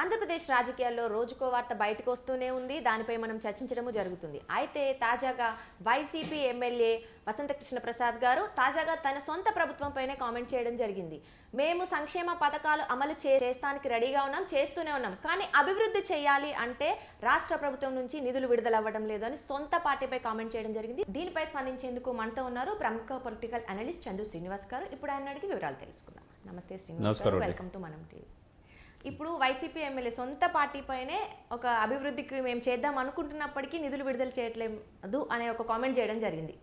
ఆంధ్రప్రదేశ్ రాజకీయాల్లో రోజుకో వార్త బయటకు వస్తూనే ఉంది. దానిపై మనం చర్చించడము జరుగుతుంది. అయితే తాజాగా వైసీపీ ఎమ్మెల్యే వసంత కృష్ణ ప్రసాద్ గారు తాజాగా తన సొంత ప్రభుత్వంపైనే కామెంట్ చేయడం జరిగింది. మేము సంక్షేమ పథకాలు అమలు చేస్తానికి రెడీగా ఉన్నాం చేస్తూనే ఉన్నాం. కానీ అభివృద్ధి చేయాలి అంటే రాష్ట్ర ప్రభుత్వం నుంచి నిధులు విడుదల అవ్వడం లేదు అని సొంత పార్టీపై కామెంట్ చేయడం జరిగింది. దీనిపై స్పందించేందుకు మనతో ఉన్నారు ప్రముఖ పొలిటికల్ అనలిస్ట్ చందు శ్రీనివాస్ గారు. ఇప్పుడు ఆయన అడిగి వివరాలు తెలుసుకుందాం. నమస్తే శ్రీనివాస్ గారు. Welcome to Manam TV. ఇప్పుడు వైసీపీ ఎమ్మెల్యే సొంత పార్టీపైనే ఒక అభివృద్ధికి మేము చేద్దాం అనుకుంటున్నప్పటికీ నిధులు విడుదల చేయట్లేదు అనే ఒక కామెంట్ చేయడం జరిగింది.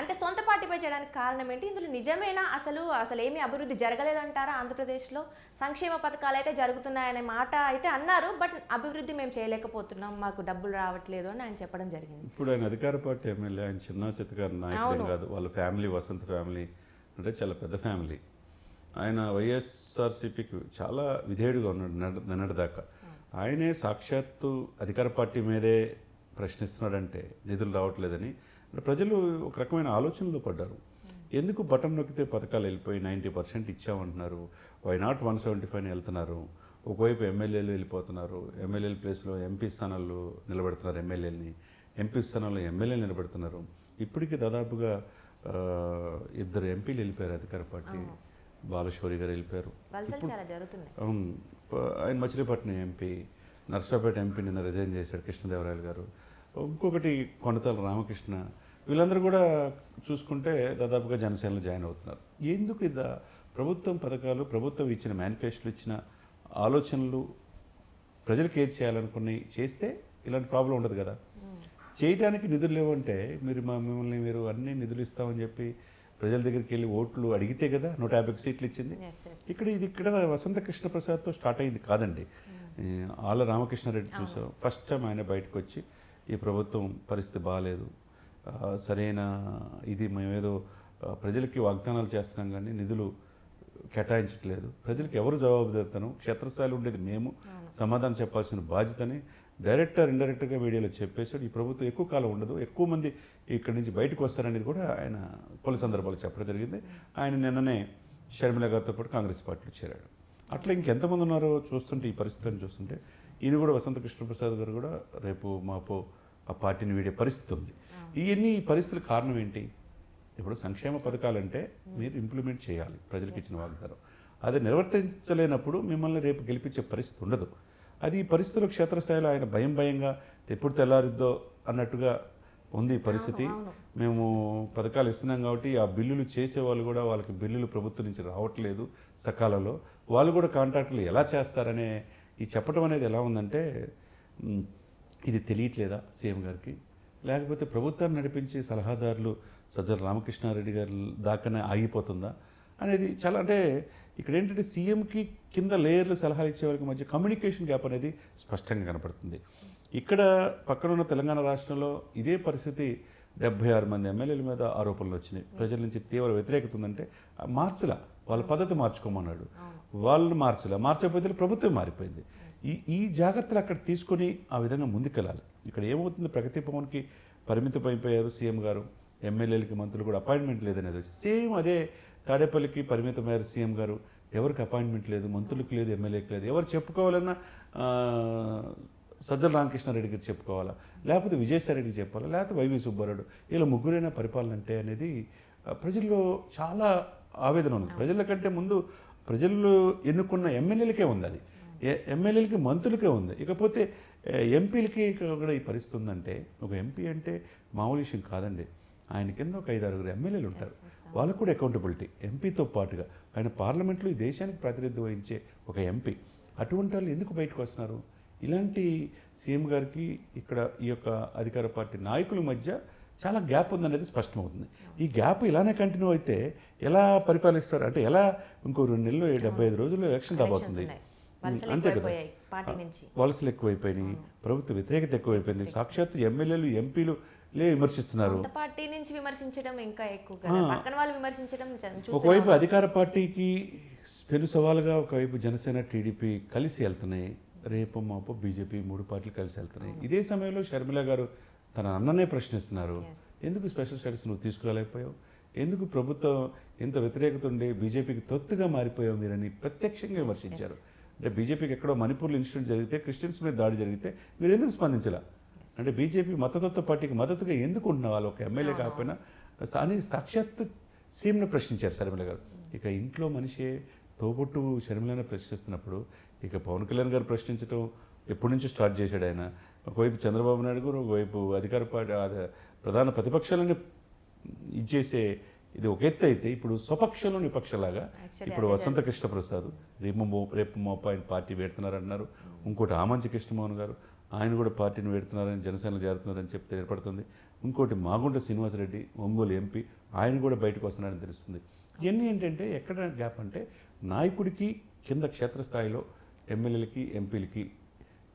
అంటే సొంత పార్టీపై చేయడానికి కారణం ఏంటి? ఇందులో నిజమేనా? అసలు అసలు ఏమీ అభివృద్ధి జరగలేదంటారా ఆంధ్రప్రదేశ్లో? సంక్షేమ పథకాలు అయితే జరుగుతున్నాయనే మాట అయితే అన్నారు బట్ అభివృద్ధి మేము చేయలేకపోతున్నాం మాకు డబ్బులు రావట్లేదు అని ఆయన చెప్పడం జరిగింది. ఇప్పుడు ఆయన అధికార పార్టీ ఎమ్మెల్యే ఆయన చిన్న చిత్తగారి నాయకుడు కాదు వాళ్ళ ఫ్యామిలీ వసంత ఫ్యామిలీ అంటే చాలా పెద్ద ఫ్యామిలీ. ఆయన వైఎస్ఆర్సీపీకి చాలా విధేయుడుగా ఉన్నాడు నిన్న- నిన్నటిదాకా ఆయనే సాక్షాత్తు అధికార పార్టీ మీదే ప్రశ్నిస్తున్నాడంటే నిధులు రావట్లేదని. అంటే ప్రజలు ఒక రకమైన ఆలోచనలో పడ్డారు. ఎందుకు బటన్ నొక్కితే పథకాలు వెళ్ళిపోయి ninety percent ఇచ్చామంటున్నారు? Why not one seventy five వెళ్తున్నారు? ఒకవైపు ఎమ్మెల్యేలు వెళ్ళిపోతున్నారు. ఎమ్మెల్యేల ప్లేస్లో ఎంపీ స్థానాల్లో నిలబెడుతున్నారు ఎమ్మెల్యేలని. ఎంపీ స్థానాల్లో ఎమ్మెల్యేలు నిలబెడుతున్నారు. ఇప్పటికీ దాదాపుగా ఇద్దరు ఎంపీలు వెళ్ళిపోయారు అధికార పార్టీ. బాలశౌరి గారు వెళ్ళిపోయారు. ఆయన మచిలీపట్నం ఎంపీ నర్సాపేట ఎంపీ నిన్న రిజైన్ చేశాడు కృష్ణదేవరాయలు గారు. ఇంకొకటి కొండతల రామకృష్ణ వీళ్ళందరూ కూడా చూసుకుంటే దాదాపుగా జనసేనలో జాయిన్ అవుతున్నారు. ఎందుకు ఇదా ప్రభుత్వం పథకాలు ప్రభుత్వం ఇచ్చిన మేనిఫెస్టోలు ఇచ్చిన ఆలోచనలు ప్రజలకు ఏది చేయాలనుకుని చేస్తే ఇలాంటి ప్రాబ్లం ఉండదు కదా. చేయడానికి నిధులు లేవంటే మీరు మా మిమ్మల్ని మీరు అన్ని నిధులు ఇస్తామని చెప్పి ప్రజల దగ్గరికి వెళ్ళి ఓట్లు అడిగితే కదా నూట యాభై సీట్లు ఇచ్చింది. ఇక్కడ ఇది ఇక్కడ వసంత కృష్ణ ప్రసాద్తో స్టార్ట్ అయింది కాదండి. ఈ ఆళ్ళ రామకృష్ణారెడ్డి చూసాం. ఫస్ట్ టైం ఆయన బయటకు వచ్చి ఈ ప్రభుత్వం పరిస్థితి బాగాలేదు సరైన ఇది మేమేదో ప్రజలకి వాగ్దానాలు చేస్తున్నాం కానీ నిధులు కేటాయించట్లేదు. ప్రజలకు ఎవరు జవాబుదారుతాను క్షేత్రస్థాయిలో ఉండేది మేము. సమాధానం చెప్పాల్సిన బాధ్యతని డైరెక్టర్ ఇండైరెక్ట్గా వీడియోలో చెప్పేసాడు ఈ ప్రభుత్వం ఎక్కువ కాలం ఉండదు. ఎక్కువ మంది ఇక్కడి నుంచి బయటకు వస్తారనేది కూడా ఆయన పలు సందర్భాలు చెప్పడం జరిగింది. ఆయన నిన్ననే షర్మిల గారితో పాటు కాంగ్రెస్ పార్టీలో చేరాడు. అట్లా ఇంకెంతమంది ఉన్నారో చూస్తుంటే ఈ పరిస్థితులను చూస్తుంటే ఈయన కూడా వసంత కృష్ణప్రసాద్ గారు కూడా రేపు మాపో ఆ పార్టీని వీడే పరిస్థితి ఉంది. ఇవన్నీ ఈ పరిస్థితుల కారణం ఏంటి? ఇప్పుడు సంక్షేమ పథకాలంటే మీరు ఇంప్లిమెంట్ చేయాలి. ప్రజలకు ఇచ్చిన వాగ్దానం. అది నిర్వర్తించలేనప్పుడు మిమ్మల్ని రేపు గెలిపించే పరిస్థితి ఉండదు. అది ఈ పరిస్థితుల్లో క్షేత్రస్థాయిలో ఆయన భయం భయంగా ఎప్పుడు తెల్లారిద్దో అన్నట్టుగా ఉంది పరిస్థితి. మేము పథకాలు ఇస్తున్నాం కాబట్టి ఆ బిల్లులు చేసే వాళ్ళు కూడా వాళ్ళకి బిల్లులు ప్రభుత్వం నుంచి రావట్లేదు సకాలంలో. వాళ్ళు కూడా కాంట్రాక్టులు ఎలా చేస్తారనే ఈ చెప్పడం అనేది ఎలా ఉందంటే ఇది తెలియట్లేదా సీఎం గారికి? లేకపోతే ప్రభుత్వాన్ని నడిపించే సలహాదారులు సజ్జల రామకృష్ణారెడ్డి గారి దాకానే ఆగిపోతుందా? అనేది చాలా అంటే ఇక్కడ ఏంటంటే సీఎంకి కింద లేయర్లు సలహాలు ఇచ్చే వాళ్ళకి మధ్య కమ్యూనికేషన్ గ్యాప్ అనేది స్పష్టంగా కనపడుతుంది. ఇక్కడ పక్కన ఉన్న తెలంగాణ రాష్ట్రంలో ఇదే పరిస్థితి డెబ్బై ఆరు మంది ఎమ్మెల్యేల మీద ఆరోపణలు వచ్చినాయి. ప్రజల నుంచి తీవ్ర వ్యతిరేకత ఉందంటే మార్చలా వాళ్ళ పద్ధతి మార్చుకోమన్నాడు. వాళ్ళు మార్చలే మార్చకపోతే ప్రభుత్వం మారిపోయింది. ఈ ఈ జాగ్రత్తలు అక్కడ తీసుకొని ఆ విధంగా ముందుకెళ్ళాలి. ఇక్కడ ఏమవుతుంది? ప్రగతి భవన్కి పరిమితం అయిపోయారు సీఎం గారు. ఎమ్మెల్యేలకి మంత్రులు కూడా అపాయింట్మెంట్ లేదనేది వచ్చి సేమ్ అదే తాడేపల్లికి పరిమితమయ్యారు సీఎం గారు ఎవరికి అపాయింట్మెంట్ లేదు మంత్రులకు లేదు ఎమ్మెల్యేకి లేదు ఎవరు చెప్పుకోవాలన్నా సజ్జల రామకృష్ణారెడ్డి గారికి చెప్పుకోవాలా? లేకపోతే విజయసాయి రెడ్డికి చెప్పాలా? లేకపోతే వైవి సుబ్బారెడ్డి ఇలా ముగ్గురైనా పరిపాలన అంటే అనేది ప్రజల్లో చాలా ఆవేదన ఉంది ప్రజల కంటే ముందు ప్రజలు ఎన్నుకున్న ఎమ్మెల్యేలకే ఉంది అది. ఎమ్మెల్యేలకి మంత్రులకే ఉంది. ఇకపోతే ఎంపీలకి కూడా ఈ పరిస్థితి ఉందంటే ఒక ఎంపీ అంటే మామూలు విషయం కాదండి. ఆయన కింద ఒక ఐదు ఆరుగురు ఎమ్మెల్యేలు ఉంటారు. వాళ్ళకు కూడా అకౌంటబిలిటీ ఎంపీతో పాటుగా. ఆయన పార్లమెంట్లో ఈ దేశానికి ప్రాతినిధ్యం వహించే ఒక ఎంపీ అటువంటి వాళ్ళు ఎందుకు బయటకు వస్తున్నారు? ఇలాంటి సీఎం గారికి ఇక్కడ ఈ యొక్క అధికార పార్టీ నాయకుల మధ్య చాలా గ్యాప్ ఉందనేది స్పష్టమవుతుంది. ఈ గ్యాప్ ఇలానే కంటిన్యూ అయితే ఎలా పరిపాలిస్తారు? అంటే ఎలా ఇంకో రెండు నెలలు డెబ్బై ఐదు రోజుల్లో ఎలక్షన్ రాబోతుంది? అంతే కదా. వలసలు ఎక్కువైపోయినాయి ప్రభుత్వ వ్యతిరేకత ఎక్కువైపోయింది. సాక్షాత్తు ఎమ్మెల్యేలు ఎంపీలు లే విమర్శిస్తున్నారు. సొంత పార్టీ నుంచి విమర్శించడం ఇంకా పక్కన వాళ్ళు విమర్శించడం ఒకవైపు అధికార పార్టీకి పెను సవాలుగా ఒకవైపు జనసేన టీడీపీ కలిసి వెళ్తున్నాయి. రేపు మాపు బీజేపీ మూడు పార్టీలు కలిసి వెళ్తున్నాయి. ఇదే సమయంలో షర్మిల గారు తన అన్ననే ప్రశ్నిస్తున్నారు. ఎందుకు స్పెషల్ స్టడీస్ నువ్వు తీసుకురాలేకపోయావు? ఎందుకు ప్రభుత్వం ఇంత వ్యతిరేకత ఉండే బీజేపీకి తొత్తుగా మారిపోయావు మీరని ప్రత్యక్షంగా విమర్శించారు. అంటే బీజేపీకి ఎక్కడో మణిపూర్లో ఇన్సిడెంట్ జరిగితే క్రిస్టియన్స్ మీద దాడి జరిగితే మీరు ఎందుకు స్పందించలా? అంటే బీజేపీ మతతత్వ పార్టీకి మద్దతుగా ఎందుకు ఉంటున్న వాళ్ళు ఒక ఎమ్మెల్యే కాకపోయినా అని సాక్షాత్ సీఎంను ప్రశ్నించారు శర్మిల గారు. ఇక ఇంట్లో మనిషే తోబుట్టు శర్మిలను ప్రశ్నిస్తున్నప్పుడు ఇక పవన్ కళ్యాణ్ గారు ప్రశ్నించడం ఎప్పటి నుంచో స్టార్ట్ చేశాడు ఆయన. ఒకవైపు చంద్రబాబు నాయుడు గారు ఒకవైపు అధికార పార్టీ ప్రధాన ప్రతిపక్షాలని ఇచ్చేసే ఇది ఒక ఎత్తు అయితే ఇప్పుడు స్వపక్షంలో విపక్షలాగా ఇప్పుడు వసంత కృష్ణ ప్రసాద్ రేపు మో- రేపు మోప ఆయన పార్టీ పెడుతున్నారు అన్నారు ఇంకోటి ఆమంచి కృష్ణమోహన్ గారు ఆయన కూడా పార్టీని పెడుతున్నారని జనసేనలో చేరుతున్నారని చెప్తే ఏర్పడుతుంది. ఇంకోటి మాగుంట శ్రీనివాసరెడ్డి ఒంగోలు ఎంపీ ఆయన కూడా బయటకు వస్తున్నారని తెలుస్తుంది. ఇవన్నీ ఏంటంటే ఎక్కడ గ్యాప్ అంటే నాయకుడికి కింద క్షేత్రస్థాయిలో ఎమ్మెల్యేలకి ఎంపీలకి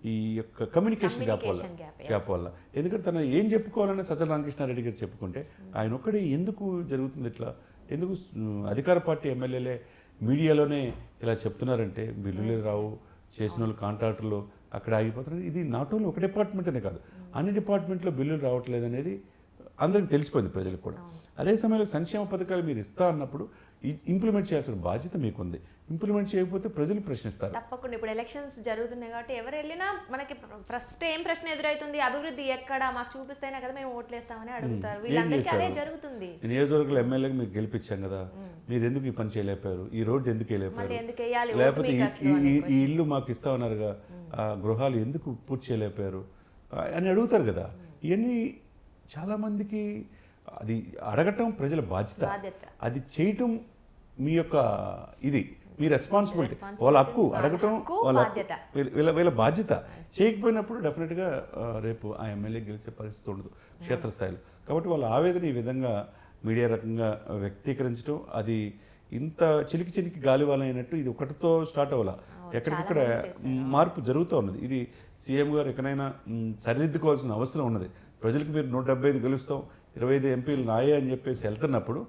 ఈ యొక్క కమ్యూనికేషన్ గ్యాప్ వల్ల. గ్యాప్ వల్ల. ఎందుకంటే తను ఏం చెప్పుకోవాలని సజ్జల రామకృష్ణారెడ్డి గారు చెప్పుకుంటే ఆయన ఒక్కడే ఎందుకు జరుగుతుంది ఇట్లా? ఎందుకు అధికార పార్టీ ఎమ్మెల్యేలే మీడియాలోనే ఇలా చెప్తున్నారంటే బిల్లులే రావు చేసిన వాళ్ళు కాంట్రాక్టర్లు అక్కడ ఆగిపోతున్నారు. ఇది నాట్ ఓన్లీ ఒక డిపార్ట్మెంట్ కాదు. అన్ని డిపార్ట్మెంట్లో బిల్లులు రావట్లేదు అనేది అందరికి తెలిసిపోయింది ప్రజలకు కూడా. అదే సమయంలో సంక్షేమ పథకాలు మీరు ఇస్తా అన్నప్పుడు ఇంప్లిమెంట్ చేయాల్సిన బాధ్యత మీకుంది. ఇంప్లిమెంట్ చేయకపోతే ప్రజలు ప్రశ్నిస్తారు. తప్పకుండా. ఇప్పుడు ఎలక్షన్స్ జరుగుతున్నాయి కాబట్టి ఎవరు వెళ్ళినా మనకి ఫస్ట్ ఏం ప్రశ్న ఎదురవుతుంది అభివృద్ధి ఎక్కడ? మాకు చూపిస్తేనే కదా మేము ఓట్లేస్తామని అడుగుతారు. వీళ్ళందరికీ అదే? జరుగుతుంది. ఈ నియోజకవర్గంలో ఎమ్మెల్యేకి మీరు గెలిపించాం కదా. మీరు ఎందుకు ఈ పని చేయలేపారు ఈ రోడ్డు ఎందుకు వేయలేపారు లేకపోతే ఈ- ఇల్లు మాకు ఇస్తా ఉన్నారుగా గృహాలు ఎందుకు పూర్తి చేయలేపారు ఆ, అని అడుగుతారు కదా. ఇవన్నీ చాలామందికి అది అడగటం ప్రజల బాధ్యత. అది చేయటం మీ యొక్క ఇది మీ రెస్పాన్సిబిలిటీ వాళ్ళ హక్కు అడగటం వాళ్ళ. వీళ్ళ- వీళ్ళ బాధ్యత. చేయకపోయినప్పుడు డెఫినెట్గా రేపు ఆ ఎమ్మెల్యే గెలిచే పరిస్థితి ఉండదు క్షేత్రస్థాయిలో. కాబట్టి వాళ్ళ ఆవేదన ఈ విధంగా మీడియా రకంగా వ్యక్తీకరించడం అది ఇంత చిలికి చిలికి గాలివాన అయినట్టు ఇది ఒకటితో స్టార్ట్ అవ్వాల. ఎక్కడికక్కడ మార్పు జరుగుతూ ఉన్నది. ఇది సీఎం గారు ఎక్కడైనా సరిదిద్దుకోవాల్సిన అవసరం ఉన్నది. ప్రజలకు మీరు నూట డెబ్బై ఐదు గెలుస్తాం ఇరవై ఐదు ఎంపీలు నాయే అని చెప్పేసి వెళ్తున్నప్పుడు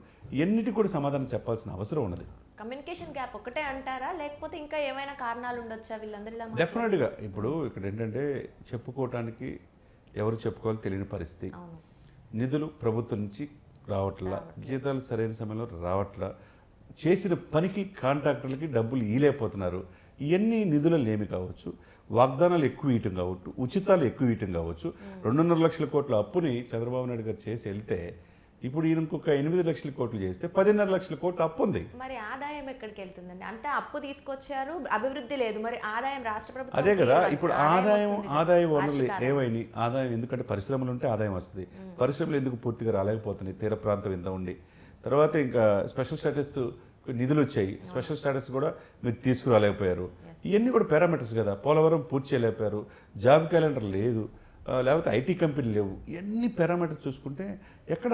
ఎన్నిటి కూడా సమాధానం చెప్పాల్సిన అవసరం ఉన్నది. కమ్యూనికేషన్ గ్యాప్ ఒకటే అంటారా? లేకపోతే ఇంకా ఏమైనా కారణాలు ఉండొచ్చా వీళ్ళందరూ ఇలా డెఫినెట్గా ఇప్పుడు ఇక్కడ ఏంటంటే చెప్పుకోవటానికి ఎవరు చెప్పుకోవాలో తెలియని పరిస్థితి. నిధులు ప్రభుత్వం నుంచి రావట్లా జీతాలు సరైన సమయంలో రావట్లా చేసిన పనికి కాంట్రాక్టర్లకి డబ్బులు ఇలేకపోతున్నారు ఇవన్నీ నిధుల లేమి కావచ్చు. వాగ్దానాలు ఎక్కువ ఇయటం కావచ్చు ఉచితాలు ఎక్కువ ఇయటం కావచ్చు. రెండున్నర లక్షల కోట్ల అప్పుని చంద్రబాబు నాయుడు గారు చేసి వెళ్తే ఇప్పుడు ఈయన ఇంకొక ఎనిమిది లక్షల కోట్లు చేస్తే పదిన్నర లక్షల కోట్ల అప్పు ఉంది. మరి ఆదాయం ఎక్కడికి వెళ్తుందండి? అంతా అప్పు తీసుకొచ్చారు అభివృద్ధి లేదు. మరి ఆదాయం రాష్ట్ర ప్రభుత్వం అదే కదా ఇప్పుడు ఆదాయం ఆదాయ వనరులు ఏవైనాయి? ఆదాయం ఎందుకంటే పరిశ్రమలు ఉంటే ఆదాయం వస్తుంది. పరిశ్రమలు ఎందుకు పూర్తిగా రాలేకపోతున్నాయి? తీర ప్రాంతం ఎంత ఉండి. తర్వాత ఇంకా స్పెషల్ స్టాటస్ నిధులు వచ్చాయి స్పెషల్ స్టాటస్ కూడా మీరు తీసుకురాలేకపోయారు. ఇవన్నీ కూడా పారామీటర్స్ కదా. పోలవరం పూర్తి చేయలేకపోయారు. జాబ్ క్యాలెండర్ లేదు. లేకపోతే ఐటీ కంపెనీ లేవు. ఇవన్నీ పారామీటర్స్ చూసుకుంటే ఎక్కడ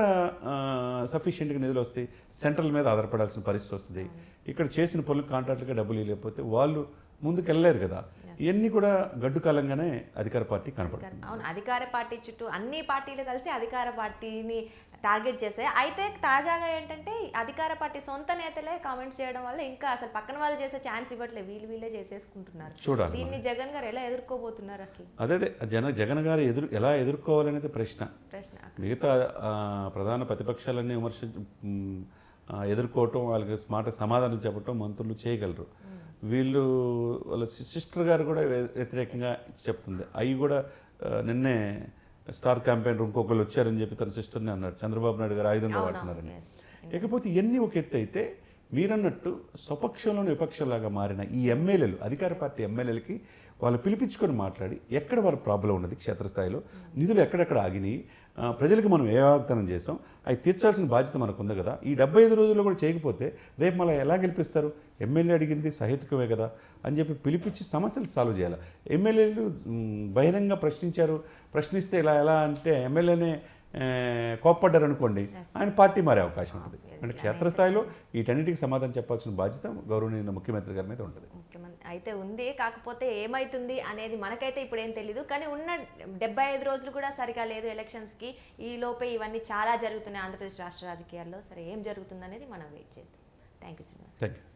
సఫిషియెంట్గా నిధులు వస్తాయి? సెంట్రల్ మీద ఆధారపడాల్సిన పరిస్థితి వస్తుంది. ఇక్కడ చేసిన పనులు కాంట్రాక్టులుగా డబ్బులు లేకపోతే వాళ్ళు ముందుకు వెళ్ళలేరు కదా ఇవన్నీ కూడా గడ్డు కాలంగానే అధికార పార్టీ కనపడుతుంది. అవును. అధికార పార్టీ చుట్టూ అన్ని పార్టీలు కలిసి అధికార పార్టీని టార్గెట్ చేసాయి అయితే తాజాగా ఏంటంటే అధికార పార్టీ సొంత నేతలే కామెంట్స్ చేయడం వల్ల ఇంకా అసలు పక్కన వాళ్ళు చేసే ఛాన్స్ ఇవ్వట్లేదు వీళ్ళు వీళ్ళే చేసేసుకుంటున్నారు. చూడాలి దీన్ని జగన్ గారు ఎలా ఎదుర్కోబోతున్నారు అసలు? అదే అదే. జన జగన్ గారు ఎదురు ఎలా ఎదుర్కోవాలనేది ప్రశ్న. ప్రశ్న మిగతా ప్రధాన ప్రతిపక్షాలన్నీ విమర్శ ఎదుర్కోవటం వాళ్ళకి మాట సమాధానం చెప్పటం మంత్రులు చేయగలరు. వీళ్ళు వాళ్ళ సిస్టర్ గారు కూడా వ్య- వ్యతిరేకంగా చెప్తుంది. అవి కూడా నిన్నే స్టార్ క్యాంపెయినర్ ఇంకొకరు వచ్చారని చెప్పి తన సిస్టర్ని అన్నాడు. చంద్రబాబు నాయుడు గారు ఆయుధంగా వాడుతున్నారని. ఇకపోతే ఇవన్నీ ఒక ఎత్తు అయితే మీరన్నట్టు స్వపక్షంలోని విపక్షంలాగా మారిన ఈ ఎమ్మెల్యేలు అధికార పార్టీ ఎమ్మెల్యేలకి వాళ్ళు పిలిపించుకొని మాట్లాడి ఎక్కడ వారి ప్రాబ్లం ఉన్నది క్షేత్రస్థాయిలో నిధులు ఎక్కడెక్కడ ఆగినాయి ఆ, ప్రజలకు మనం ఏ వాగ్దానం చేసాం అవి తీర్చాల్సిన బాధ్యత మనకు ఉంది కదా. ఈ డెబ్బై ఐదు రోజుల్లో కూడా చేయకపోతే రేపు మళ్ళీ ఎలా గెలిపిస్తారు? ఎమ్మెల్యే అడిగింది సహేతుకమే కదా అని చెప్పి పిలిపించి సమస్యలు సాల్వ్ చేయాలి. ఎమ్మెల్యేలు బహిరంగ ప్రశ్నించారు. ప్రశ్నిస్తే ఇలా ఎలా అంటే ఎమ్మెల్యేనే కోప్పడ్డారు అనుకోండి ఆయన పార్టీ మారే అవకాశం ఉంటుంది. అంటే క్షేత్రస్థాయిలో వీటన్నిటికి సమాధానం చెప్పాల్సిన బాధ్యత గౌరవనీయ ముఖ్యమంత్రి గారి మీద ఉంటుంది. ముఖ్యమంత్రి అయితే ఉంది కాకపోతే ఏమైతుంది అనేది మనకైతే ఇప్పుడు ఏం తెలీదు. కానీ ఉన్న డెబ్బై ఐదు రోజులు కూడా సరిగా లేదు ఎలక్షన్స్కి. ఈ లోపే ఇవన్నీ చాలా జరుగుతున్నాయి ఆంధ్రప్రదేశ్ రాష్ట్ర రాజకీయాల్లో. సరే ఏం జరుగుతుంది అనేది మనం వెయిట్ చేద్దాం. Thank you Srinivas thank you